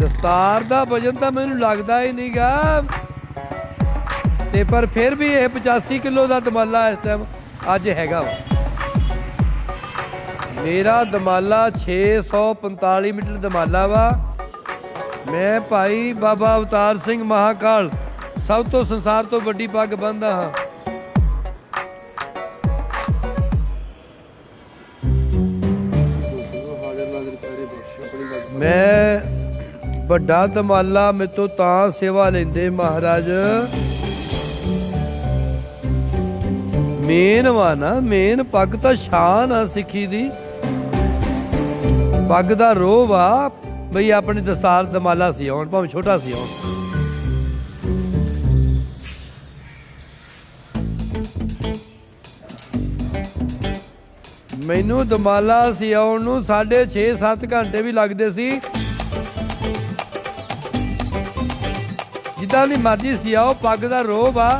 ਦਸਤਾਰ ਦਾ ਵਜਨ ਤਾਂ ਮੈਨੂੰ ਲੱਗਦਾ ਹੀ ਨਹੀਂਗਾ ਤੇ ਪਰ ਫਿਰ ਵੀ ਇਹ 85 ਕਿਲੋ ਦਾ ਦਮਾਲਾ ਇਸ ਟਾਈਮ ਅੱਜ ਹੈਗਾ ਵਾ। ਮੇਰਾ ਦਮਾਲਾ 645 ਮੀਟਰ ਦਮਾਲਾ ਵਾ। ਮੈਂ ਭਾਈ ਬਾਬਾ ਅਵਤਾਰ ਸਿੰਘ ਮਹਾਕਾਲ, ਸਭ ਤੋਂ ਸੰਸਾਰ ਤੋਂ ਵੱਡੀ ਪੱਗ ਬੰਨਦਾ ਹਾਂ। ਮੈਂ ਵੱਡਾ ਦਮਾਲਾ ਮੇਤੋਂ ਤਾਂ ਸੇਵਾ ਲੈਂਦੇ ਮਹਾਰਾਜ। ਮੇਨ ਵਾ ਨਾ, ਮੇਨ ਪੱਗ ਤਾਂ ਸ਼ਾਨ ਆ ਸਿੱਖੀ ਦੀ। ਪੱਗ ਦਾ ਰੋਹ ਵਾ, ਬਈ ਆਪਣੀ ਦਸਤਾਰ ਦਮਾਲਾ ਸੀ ਆਉਣ, ਭਾਵੇਂ ਛੋਟਾ ਸੀ ਆਉਣ। ਮੈਨੂੰ ਦਮਾਲਾ ਸੀ, ਆਉਣ ਨੂੰ 6.5 7 ਘੰਟੇ ਵੀ ਲੱਗਦੇ ਸੀ। ਜਿੱਦਾਂ ਦੀ ਮਰਜ਼ੀ ਸੀ, ਆਓ, ਪੱਗ ਦਾ ਰੋਹ ਵਾ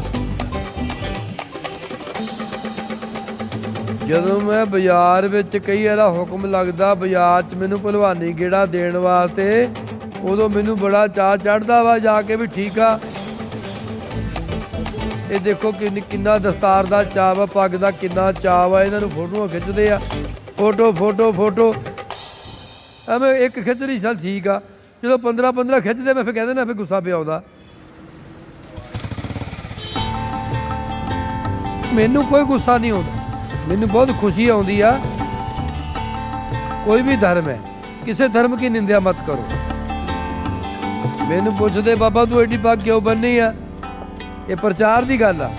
ਜਦੋਂ ਮੈਂ ਬਾਜ਼ਾਰ ਵਿੱਚ ਕਈ ਵਾਰਾ ਹੁਕਮ ਲੱਗਦਾ, ਬਾਜ਼ਾਰ 'ਚ ਮੈਨੂੰ ਭਲਵਾਨੀ ਗੇੜਾ ਦੇਣ ਵਾਸਤੇ, ਉਦੋਂ ਮੈਨੂੰ ਬੜਾ ਚਾਅ ਚੜਦਾ ਵਾ ਜਾ ਕੇ ਵੀ ਠੀਕ ਆ। ਇਹ ਦੇਖੋ ਕਿ ਕਿੰਨਾ ਦਸਤਾਰ ਦਾ ਚਾਅ ਵਾ, ਪੱਗ ਦਾ ਕਿੰਨਾ ਚਾਅ ਵਾ, ਇਹਨਾਂ ਨੂੰ ਫੋਟੋਆਂ ਖਿੱਚਦੇ ਆ। Photo photo photo. ਐਵੇਂ ਇੱਕ ਖਿੱਚ ਲਈ ਚੱਲ ਠੀਕ ਆ। ਜਦੋਂ 15 15 ਖਿੱਚਦੇ, ਮੈਂ ਫਿਰ ਕਹਿੰਦੇ ਨਾ, ਫਿਰ ਗੁੱਸਾ ਪਿਆ ਆਉਂਦਾ। ਮੈਨੂੰ ਕੋਈ ਗੁੱਸਾ ਨਹੀਂ ਆਉਂਦਾ। ਮੈਨੂੰ ਬਹੁਤ ਖੁਸ਼ੀ ਆਉਂਦੀ ਆ। ਕੋਈ ਵੀ ਧਰਮ ਹੈ, ਕਿਸੇ ਧਰਮ ਕੀ ਨਿੰਦਿਆ ਮਤ ਕਰੋ। ਮੈਨੂੰ ਪੁੱਛਦੇ, ਬਾਬਾ, ਤੂੰ ਐਡੀ ਪੱਗ ਕਿਉਂ ਬੰਨੀ ਆ? ਇਹ ਪ੍ਰਚਾਰ ਦੀ ਗੱਲ ਆ।